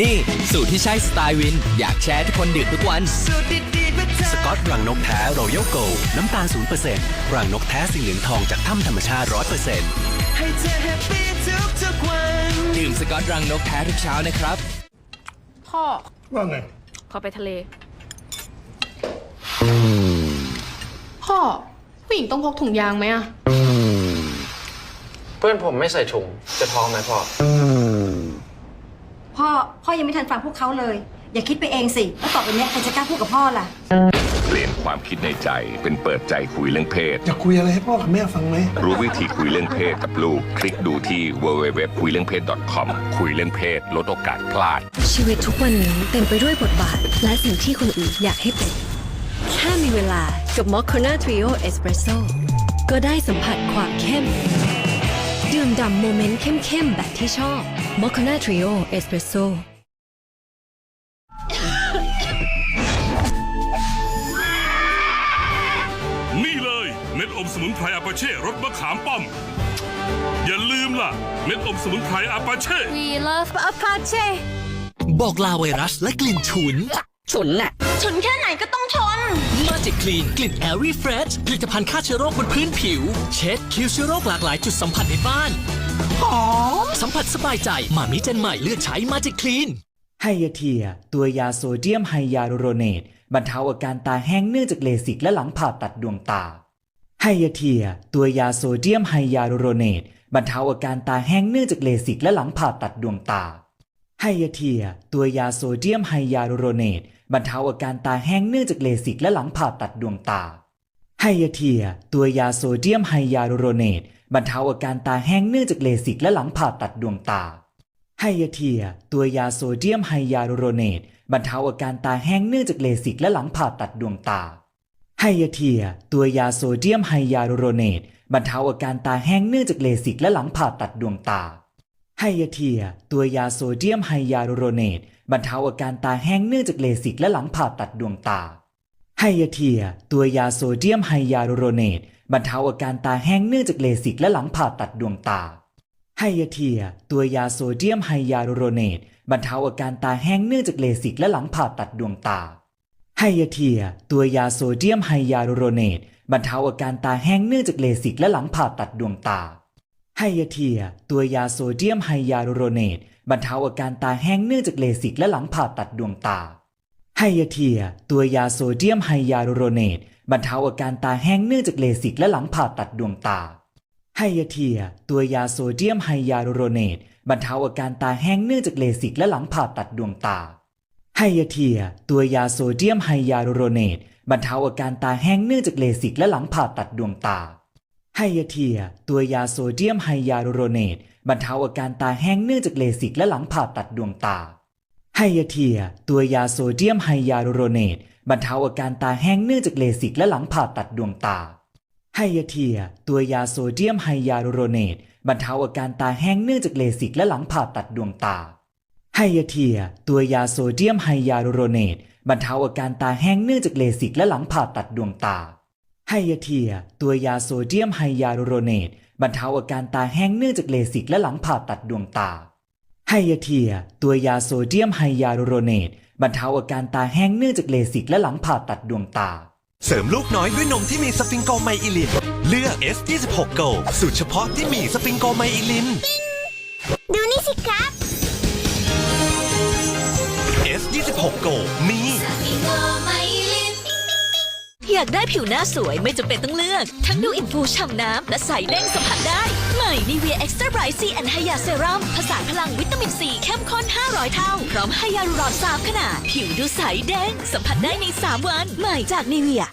นี่สูตรที่ใช่สไตล์วิน อยากแชร์ให้ทุกคนดื่มทุกวัน สูตรดีๆเพื่อเธอสกอตรังนกแท้รอยัลโกน้ำตาล0%รังนกแท้สีเหลืองทองจากถ้ำธรรมชาติ 100%ให้เธอแฮปปี้ทุกๆวันดื่มสกอตรังนกแท้ทุกเช้านะครับ พ่อ ว่าไง ขอไปทะเล พ่อ ผู้หญิงต้องพกถุงยางไหมอะเพื่อนผมไม่ใส่ถุงจะท้องไหมพ่อพ่อพ่อ ยังไม่ทันฟังพวกเขาเลย อย่าคิดไปเองสิว่าต่อไปเนี้ยใครจะกล้าพูดกับพ่อล่ะ เปลี่ยนความคิดในใจเป็นเปิดใจคุยเรื่องเพศ จะคุยอะไรให้พ่อกับแม่ฟังไหม รู้วิธีคุยเรื่องเพศกับลูก คลิกดูที่ www คุยเรื่องเพศ .com คุยเรื่องเพศลดโอกาสพลาด ชีวิตทุกวันนี้เต็มไปด้วยบทบาท และสิ่งที่คนอื่นอยากให้เป็น แค่มีเวลากับมอคค n นาทริโอเอสเปรสโซก็ได้สัมผัสความเข้มดื่มด่ำโมเมนต์เข้มๆแบบที่ชอบมอคค n นาทริโอเอสเปรสโซ อมสมุนไพรอาปาเช่รสมะขามป้อม อย่าลืมล่ะ เม็ดอมสมุนไพรอาปาเช่ We love Apache บอกลาไวรัสและกลิ่นฉุน ฉุนน่ะ ฉุนแค่ไหนก็ต้องทนมาจิกคลีนกลิ่นแอรี่เฟรชผลิตภัณฑ์ฆ่าเชื้อโรคบนพื้นผิว เช็ดคิวเชื้อโรคหลากหลายจุดสัมผัสในบ้านหอมสัมผัสสบายใจมามิเจนใหม่เลือกใช้มาจิกคลีนไฮยาเทีย ตัวยาโซเดียมไฮยาลูโรเนตบรรเทาอาการตาแห้งเนื่องจากเลสิกและหลังผ่าตัดดวงตา ไฮยาเทีย ตัวยาโซเดียมไฮยาลูโรเนตบรรเทาอาการตาแห้งเนื่องจากเลสิกและหลังผ่าตัดดวงตาไฮยาเทีย ตัวยาโซเดียมไฮยาลูโรเนตบรรเทาอาการตาแห้งเนื่องจากเลสิกและหลังผ่าตัดดวงตาไฮยาเทีย ตัวยาโซเดียมไฮยาลูโรเนตบรรเทาอาการตาแห้งเนื่องจากเลสิกและหลังผ่าตัดดวงตาไฮยาเทีย ตัวยาโซเดียมไฮยาลูโรเนตบรรเทาอาการตาแห้งเนื่องจากเลสิกและหลังผ่าตัดดวงตา ไฮยาเทีย ตัวยาโซเดียมไฮยาลูโรเนต บรรเทาอาการตาแห้งเนื่องจากเลสิกและหลังผ่าตัดดวงตา ไฮยาเทีย ตัวยาโซเดียมไฮยาลูโรเนต บรรเทาอาการตาแห้งเนื่องจากเลสิกและหลังผ่าตัดดวงตา ไฮยาเทีย ตัวยาโซเดียมไฮยาลูโรเนต บรรเทาอาการตาแห้งเนื่องจากเลสิกและหลังผ่าตัดดวงตา ไฮยาเทีย ตัวยาโซเดียมไฮยาลูโรเนต บรรเทาอาการตาแห้งเนื่องจากเลสิกและหลังผ่าตัดดวงตา ไฮยาเทีย ตัวยาโซเดียมไฮยาลูโรเนตบรรเทาอาการตาแห้งเนื่องจากเลสิกและหลังผ่าตัดดวงตาไฮยาเทีย ตัวยาโซเดียมไฮยาลูโรเนตบรรเทาอาการตาแห้งเนื่องจากเลสิกและหลังผ่าตัดดวงตาไฮยาเทีย ตัวยาโซเดียมไฮยาลูโรเนตบรรเทาอาการตาแห้งเนื่องจากเลสิกและหลังผ่าตัดดวงตาไฮยาเทีย ตัวยาโซเดียมไฮยาลูโรเนตบรรเทาอาการตาแห้งเนื่องจากเลสิกและหลังผ่าตัดดวงตา ไฮยาเทีย ตัวยาโซเดียมไฮยาลูโรเนตบรรเทาอาการตาแห้งเนื่องจากเลสิกและหลังผ่าตัดดวงตาไฮยาเทีย ตัวยาโซเดียมไฮยาลูโรเนตบรรเทาอาการตาแห้งเนื่องจากเลสิกและหลังผ่าตัดดวงตาไฮยาเทีย ตัวยาโซเดียมไฮยาลูโรเนตบรรเทาอาการตาแห้งเนื่องจากเลสิกและหลังผ่าตัดดวงตาไฮยาเทีย ตัวยาโซเดียมไฮยาลูโรเนตบรรเทาอาการตาแห้งเนื่องจากเลสิกและหลังผ่าตัดดวงตา ไฮยาเทีย ตัวยาโซเดียมไฮยาลูโรเนตบรรเทาอาการตาแห้งเนื่องจากเลสิกและหลังผ่าตัดดวงตาไฮยาเทีย ตัวยาโซเดียมไฮยาลูโรเนตบรรเทาอาการตาแห้งเนื่องจากเลสิกและหลังผ่าตัดดวงตาไฮยาเทีย ตัวยาโซเดียมไฮยาลูโรเนตบรรเทาอาการตาแห้งเนื่องจากเลสิกและหลังผ่าตัดดวงตา เสริมลูกน้อยด้วยนมที่มีสฟิงโกไมอิลิน เลือก S26 Go สูตรเฉพาะที่มีสฟิงโกไมอิลิน ดูนี่สิครับ S26 Go มีอยากได้ผิวหน้าสวยไม่จำเป็นต้องเลือก ทั้งดูอินฟูฉ่ำน้ำ และใสเด้งสัมผัสได้ ใหม่นีเวียเอ็กซ์ตร้าไบรท์ซีแอนไฮยาเซรั่มผสานพลังวิตามินซีเข้มข้น 500 เท่า พร้อมไฮยาลูรอน3ขนาด ผิวดูใสเด้งสัมผัสได้ใน 3 วัน ใหม่จากนีเวีย